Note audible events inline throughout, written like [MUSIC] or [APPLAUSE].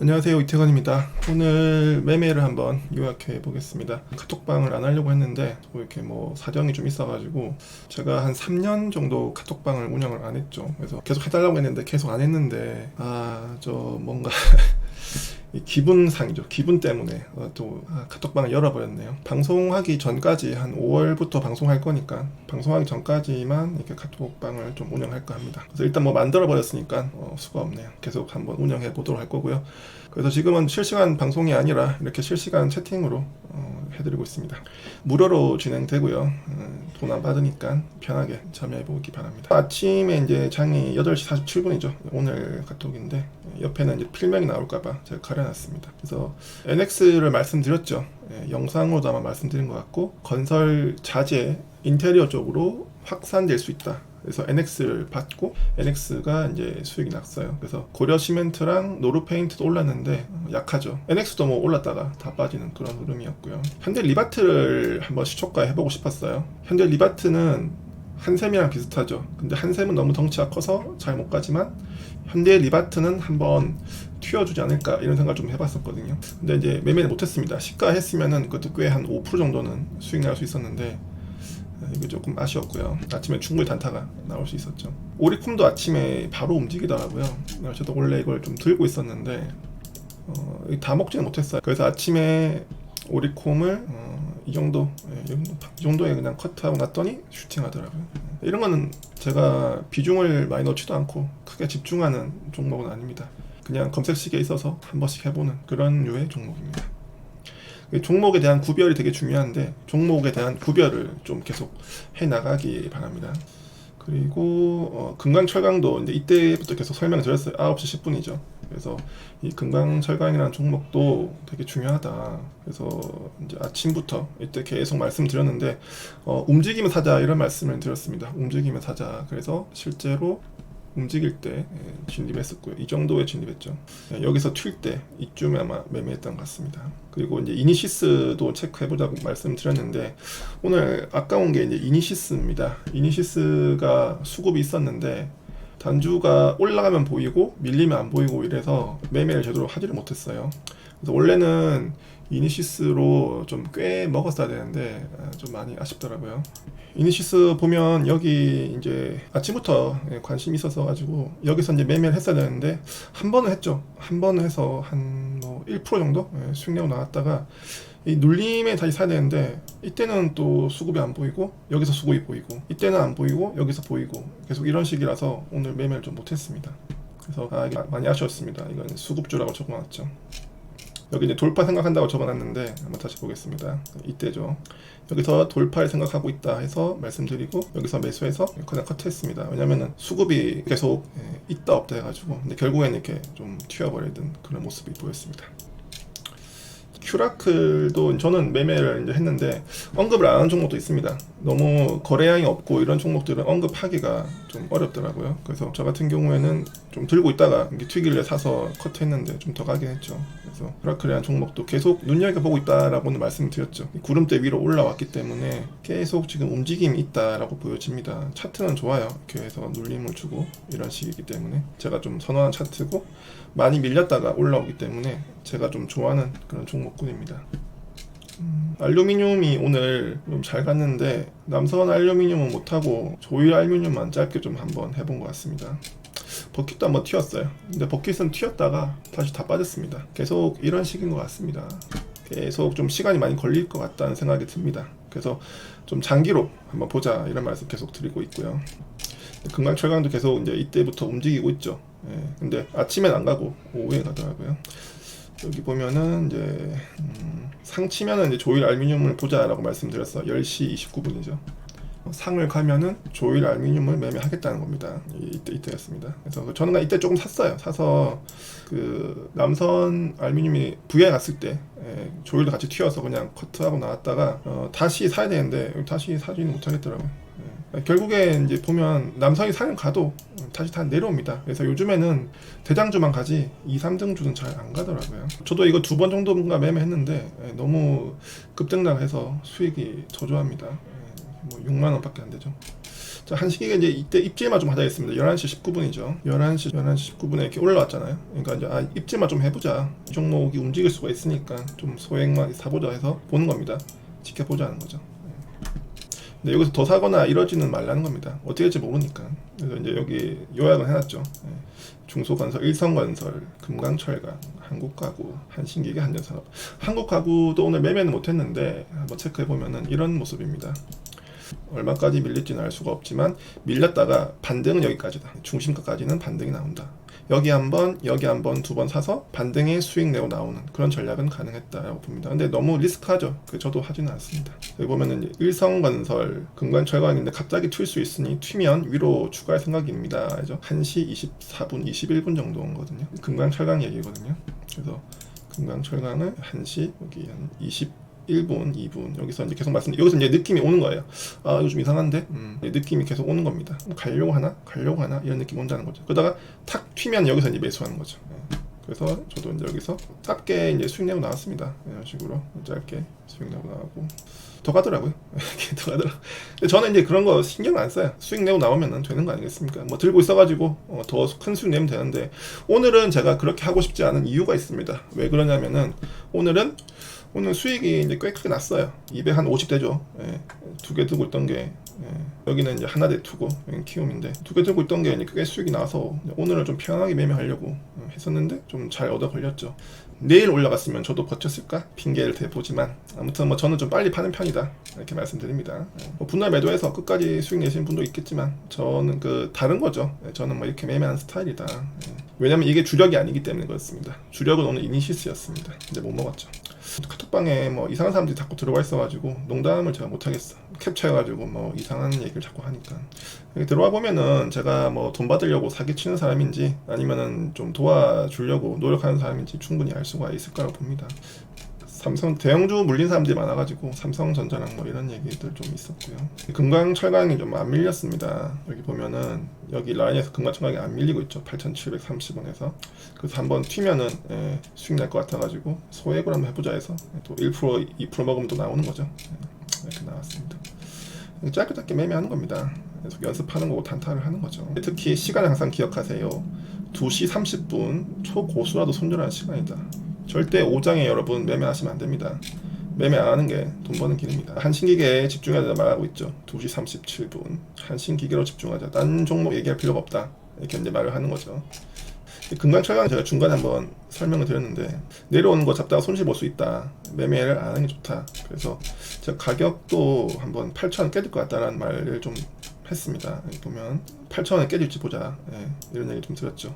안녕하세요 이태건입니다. 오늘 매매를 한번 요약해 보겠습니다. 카톡방을 안 하려고 했는데 뭐 이렇게 뭐 사정이 좀 있어가지고 제가 한 3년 정도 카톡방을 운영을 안 했죠. 그래서 계속 해달라고 했는데 계속 안 했는데 아 저 뭔가 이 [LAUGHS] 기분상이죠. 기분 때문에 어, 또 아, 카톡방을 열어버렸네요. 방송하기 전까지 한 5월부터 방송할 거니까 방송하기 전까지만 이렇게 카톡방을 좀 운영할까 합니다. 그래서 일단 뭐 만들어 버렸으니까 어, 수가 없네요. 계속 한번 운영해 보도록 할 거고요. 그래서 지금은 실시간 방송이 아니라 이렇게 실시간 채팅으로 어, 해드리고 있습니다. 무료로 진행되고요. 돈안 받으니까 편하게 참여해 보기 바랍니다. 아침에 이제 장이 8시 47분이죠. 오늘 카톡인데 옆에는 이제 필명이 나올까봐 제가 가려 놨습니다. 그래서 NX를 말씀드렸죠. 예, 영상으로도 아마 말씀드린 것 같고 건설 자재 인테리어 쪽으로 확산될 수 있다. 그래서 NX를 받고 NX가 이제 수익이 났어요. 그래서 고려 시멘트랑 노루 페인트도 올랐는데 어, 약하죠. NX도 뭐 올랐다가 다 빠지는 그런 흐름이었고요. 현대 리바트를 한번 시초가 해보고 싶었어요. 현대 리바트는 한샘이랑 비슷하죠. 근데 한샘은 너무 덩치가 커서 잘 못 가지만 현대 리바트는 한번 튀어주지 않을까 이런 생각 좀 해봤었거든요. 근데 이제 매매를 못했습니다. 시가 했으면은 그것도 꽤 한 5% 정도는 수익 날 수 있었는데 이게 조금 아쉬웠고요. 아침에 충분히 단타가 나올 수 있었죠. 오리콤도 아침에 바로 움직이더라고요. 저도 원래 이걸 좀 들고 있었는데 어, 다 먹지는 못했어요. 그래서 아침에 오리콤을 어, 예, 이 정도 이 정도에 그냥 커트하고 났더니 슈팅하더라고요. 이런 거는 제가 비중을 많이 넣지도 않고 크게 집중하는 종목은 아닙니다. 그냥 검색식에 있어서 한 번씩 해보는 그런 류의 종목입니다. 이 종목에 대한 구별이 되게 중요한데 종목에 대한 구별을 좀 계속 해 나가기 바랍니다. 그리고 어, 금강철강도 이제 이때부터 계속 설명을 드렸어요. 9시 10분이죠. 그래서 이 금강철강이라는 종목도 되게 중요하다. 그래서 이제 아침부터 이때 계속 말씀드렸는데 어, 움직이면 사자 이런 말씀을 드렸습니다. 움직이면 사자. 그래서 실제로 움직일 때 예, 진입했었고요. 이 정도에 진입했죠. 예, 여기서 튈 때 이쯤에 아마 매매했던 것 같습니다. 그리고 이제 이니시스도 체크해보자고 말씀드렸는데 오늘 아까운 게 이제 이니시스입니다. 이니시스가 수급이 있었는데 단주가 올라가면 보이고 밀리면 안 보이고 이래서 매매를 제대로 하지를 못했어요. 그래서 원래는 이니시스로 좀 꽤 먹었어야 되는데 아, 좀 많이 아쉽더라고요. 이니시스 보면 여기 이제 아침부터 예, 관심이 있어서 가지고 여기서 이제 매매를 했어야 되는데 한 번은 했죠. 한 번은 해서 한 뭐 1% 정도 예, 수익 내고 나왔다가 이 눌림에 다시 사야 되는데 이때는 또 수급이 안 보이고 여기서 수급이 보이고 이때는 안 보이고 여기서 보이고 계속 이런 식이라서 오늘 매매를 좀 못했습니다. 그래서 아, 많이 아쉬웠습니다. 이건 수급주라고 적어놨죠. 여기 이제 돌파 생각한다고 적어놨는데 한번 다시 보겠습니다. 이때죠. 여기서 돌파를 생각하고 있다 해서 말씀드리고 여기서 매수해서 그냥 커트했습니다. 왜냐면은 수급이 계속 예, 있다 없다 해가지고 근데 결국에는 이렇게 좀 튀어버리던 그런 모습이 보였습니다. 큐라클도 저는 매매를 이제 했는데 언급을 안 하는 종목도 있습니다. 너무 거래량이 없고 이런 종목들은 언급하기가 좀 어렵더라고요. 그래서 저 같은 경우에는 좀 들고 있다가 튀길래 사서 커트했는데 좀 더 가긴 했죠. 그래서 큐라클이라는 종목도 계속 눈여겨보고 있다라고는 말씀드렸죠. 구름대 위로 올라왔기 때문에 계속 지금 움직임이 있다라고 보여집니다. 차트는 좋아요. 이렇게 해서 눌림을 주고 이런 식이기 때문에 제가 좀 선호하는 차트고 많이 밀렸다가 올라오기 때문에 제가 좀 좋아하는 그런 종목군입니다. 음, 알루미늄이 오늘 좀 잘 갔는데 남선 알루미늄은 못하고 조일 알루미늄만 짧게 좀 한번 해본 것 같습니다. 버킷도 한번 튀었어요. 근데 버킷은 튀었다가 다시 다 빠졌습니다. 계속 이런 식인 것 같습니다. 계속 좀 시간이 많이 걸릴 것 같다는 생각이 듭니다. 그래서 좀 장기로 한번 보자 이런 말씀 계속 드리고 있고요. 금강 철강도 계속 이제 이때부터 움직이고 있죠. 예, 근데 아침엔 안 가고 오후에 가더라고요. 여기 보면은 이제 음, 상치면은 이제 조일 알루미늄을 보자라고 말씀드렸어. 10시 29분이죠. 상을 가면은 조일 알루미늄을 매매하겠다는 겁니다. 이때 이때였습니다. 그래서 저는 이때 조금 샀어요. 사서 그 남선 알루미늄이 부에 갔을 때 예, 조일도 같이 튀어서 그냥 커트하고 나왔다가 어, 다시 사야 되는데 다시 사지는 못하겠더라고요. 예. 결국에 이제 보면 남성이 사는 가도 다시 다 내려옵니다. 그래서 요즘에는 대장주만 가지 2, 3등 주는 잘 안 가더라고요. 저도 이거 두 번 정도인가 매매했는데 예, 너무 급등락해서 수익이 저조합니다. 예, 뭐 6만 원밖에 안 되죠. 자, 한식이가 이제 이때 입질만 좀 하자 했습니다. 11시 19분이죠. 11시 11시 19분에 이렇게 올라왔잖아요. 그러니까 이제 아, 입질만 좀 해보자. 이 종목이 움직일 수가 있으니까 좀 소액만 사보자 해서 보는 겁니다. 지켜보자는 거죠. 예. 근데 여기서 더 사거나 이러지는 말라는 겁니다. 어떻게 될지 모르니까. 그래서 이제 여기 요약을 해놨죠. 예. 중소건설, 일성건설, 금강철강, 한국가구, 한신기계, 한전산업. 한국가구도 오늘 매매는 못했는데 한번 체크해 보면은 이런 모습입니다. 얼마까지 밀릴지는 알 수가 없지만 밀렸다가 반등은 여기까지다. 중심가까지는 반등이 나온다. 여기 한번 여기 한번 두 번 사서 반등의 수익 내고 나오는 그런 전략은 가능했다라고 봅니다. 근데 너무 리스크하죠. 그 저도 하지는 않습니다. 여기 보면은 일성건설, 금관철강인데 갑자기 튈 수 있으니 튀면 위로 추가할 생각입니다. 그죠? 1시 24분, 21분 정도거든요. 금강철강 얘기거든요. 그래서 금강철강은 1시 여기 한 20. 1분, 2분 여기서 이제 계속 말씀 여기서 이제 느낌이 오는 거예요. 아 이거 좀 이상한데 음, 느낌이 계속 오는 겁니다. 가려고 하나, 가려고 하나 이런 느낌 이 온다는 거죠. 그러다가 탁 튀면 여기서 이제 매수하는 거죠. 예. 그래서 저도 이제 여기서 짧게 이제 수익 내고 나왔습니다. 이런 식으로 짧게 수익 내고 나오고 더 가더라고요. [LAUGHS] 더 가더라. 근데 저는 이제 그런 거 신경 안 써요. 수익 내고 나오면은 되는 거 아니겠습니까? 뭐 들고 있어가지고 어, 더큰 수익 내면 되는데 오늘은 제가 그렇게 하고 싶지 않은 이유가 있습니다. 왜 그러냐면은 오늘은 오늘 수익이 이제 꽤 크게 났어요. 250 되죠. 예. 두개 들고 있던 게 예. 여기는 이제 하나 대 투고 여기는 키움인데 두 개 들고 있던 게 이제 꽤 수익이 나서 오늘은 좀 편하게 매매하려고 어, 했었는데 좀 잘 얻어 걸렸죠. 내일 올라갔으면 저도 버텼을까 핑계를 대보지만 아무튼 뭐 저는 좀 빨리 파는 편이다 이렇게 말씀드립니다. 예. 뭐 분할 매도해서 끝까지 수익 내시는 분도 있겠지만 저는 그 다른 거죠. 예, 저는 뭐 이렇게 매매하는 스타일이다. 예. 왜냐면 이게 주력이 아니기 때문에 그렇습니다. 주력은 오늘 이니시스였습니다. 근데 못 먹었죠. 카톡방에 뭐 이상한 사람들이 자꾸 들어와 있어가지고 농담을 제가 못하겠어. 캡처해가지고 뭐 이상한 얘기를 자꾸 하니까. 여기 들어와 보면은 제가 뭐 돈 받으려고 사기치는 사람인지 아니면은 좀 도와주려고 노력하는 사람인지 충분히 알 수가 있을 거라고 봅니다. 삼성 대형주 물린 사람들이 많아가지고 삼성전자랑 뭐 이런 얘기들 좀 있었고요. 금강 철강이 좀 안 밀렸습니다. 여기 보면은 여기 라인에서 철강이 안 밀리고 있죠. 8,730원에서 그래서 한번 튀면은 예, 수익 날 것 같아가지고 소액으로 한번 해보자 해서 또 1% 2% 먹으면 또 나오는 거죠. 예, 이렇게 나왔습니다. 짧게 짧게 매매하는 겁니다. 계속 연습하는 거고 단타를 하는 거죠. 특히 시간을 항상 기억하세요. 2시 30분 초고수라도 손절하는 시간이다. 절대 오장에 여러분 매매하시면 안 됩니다. 매매 안 하는 게 돈 버는 길입니다. 한신기계에 집중하자 말하고 있죠. 2시 37분. 한신기계로 집중하자. 딴 종목 얘기할 필요가 없다. 이렇게 이제 말을 하는 거죠. 금강철강 제가 중간에 한번 설명을 드렸는데 내려오는 거 잡다가 손실 볼 수 있다. 매매를 안 하는 게 좋다. 그래서 제가 가격도 한번 8,000원 깨질 것 같다라는 말을 좀 했습니다. 보면 8,000원에 깨질지 보자. 예, 이런 얘기 좀 드렸죠.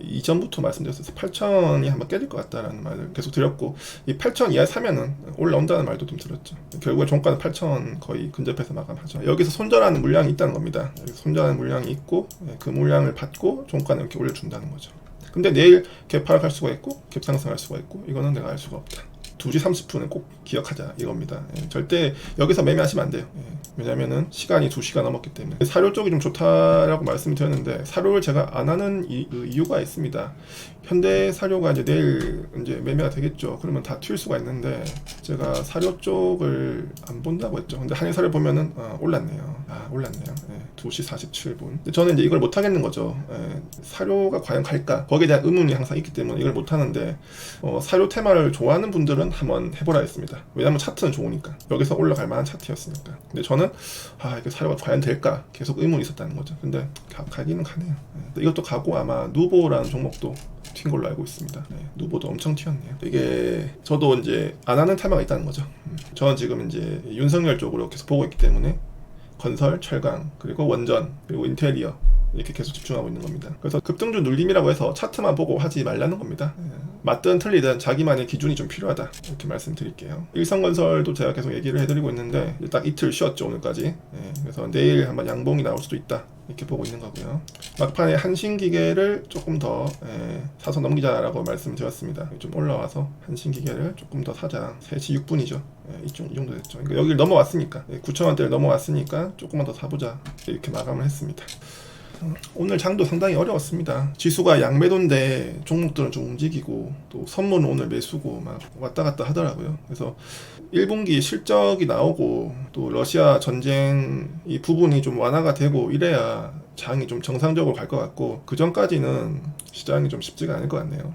이전부터 말씀드렸어요. 8,000원이 한번 깨질 것 같다라는 말을 계속 드렸고 이 8,000원 이하 사면은 올라온다는 말도 좀 드렸죠. 결국에 종가는 8,000원 거의 근접해서 마감하죠. 여기서 손절하는 물량이 있다는 겁니다. 손절하는 물량이 있고 예, 그 물량을 받고 종가는 이렇게 올려준다는 거죠. 근데 내일 갭 하락할 수가 있고 갭 상승할 수가 있고 이거는 내가 알 수가 없다. 2시 30분은 꼭 기억하자 이겁니다. 예, 절대 여기서 매매하시면 안 돼요. 예, 왜냐면은 시간이 2시가 넘었기 때문에 사료 쪽이 좀 좋다라고 말씀드렸는데 사료를 제가 안 하는 이, 그 이유가 있습니다. 현대 사료가 이제 내일 이제 매매가 되겠죠. 그러면 다 튈 수가 있는데 제가 사료 쪽을 안 본다고 했죠. 근데 한일 사료 보면은 아, 올랐네요. 아 올랐네요. 예, 2시 47분. 근데 저는 이제 이걸 못 하겠는 거죠. 예, 사료가 과연 갈까? 거기에 대한 의문이 항상 있기 때문에 이걸 못 하는데 어, 사료 테마를 좋아하는 분들은 한번 해보라 했습니다. 왜냐면 차트는 좋으니까 여기서 올라갈 만한 차트였으니까. 근데 저는 아 이게 사료가 과연 될까? 계속 의문이 있었다는 거죠. 근데 가, 가기는 가네요. 예, 이것도 가고 아마 누보라는 종목도 튄 걸로 알고 있습니다. 네, 누보도 엄청 튀었네요. 이게 저도 이제 안 하는 테마가 있다는 거죠. 음, 저는 지금 이제 윤석열 쪽으로 계속 보고 있기 때문에 건설, 철강, 그리고 원전, 그리고 인테리어 이렇게 계속 집중하고 있는 겁니다. 그래서 급등주 눌림이라고 해서 차트만 보고 하지 말라는 겁니다. 예. 맞든 틀리든 자기만의 기준이 좀 필요하다 이렇게 말씀드릴게요. 일성건설도 제가 계속 얘기를 해드리고 있는데 딱 이틀 쉬었죠 오늘까지. 예. 그래서 내일 한번 양봉이 나올 수도 있다 이렇게 보고 있는 거고요. 막판에 한신기계를 조금 더 예, 사서 넘기자라고 말씀드렸습니다. 좀 올라와서 한신기계를 조금 더 사자. 3시 6분이죠. 예, 이, 정- 이 정도 됐죠. 그러니까 여기를 넘어왔으니까 예, 9,000원대를 넘어왔으니까 조금만 더 사보자 이렇게 마감을 했습니다. 오늘 장도 상당히 어려웠습니다. 지수가 양매도인데 종목들은 좀 움직이고 또 선물은 오늘 매수고 막 왔다 갔다 하더라고요. 그래서 1분기 실적이 나오고 또 러시아 전쟁 이 부분이 좀 완화가 되고 이래야 장이 좀 정상적으로 갈 것 같고 그 전까지는 시장이 좀 쉽지가 않을 것 같네요.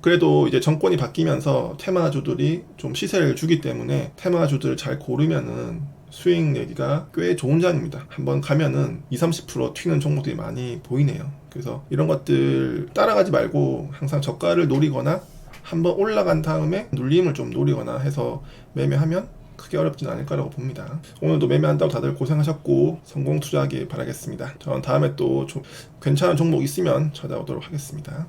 그래도 이제 정권이 바뀌면서 테마주들이 좀 시세를 주기 때문에 테마주들을 잘 고르면은 수익 내기가 꽤 좋은 장입니다. 한번 가면은 20, 30% 튀는 종목들이 많이 보이네요. 그래서 이런 것들 따라가지 말고 항상 저가를 노리거나 한번 올라간 다음에 눌림을 좀 노리거나 해서 매매하면 크게 어렵진 않을 거라고 봅니다. 오늘도 매매한다고 다들 고생하셨고 성공 투자하길 바라겠습니다. 저는 다음에 또좀 괜찮은 종목 있으면 찾아오도록 하겠습니다.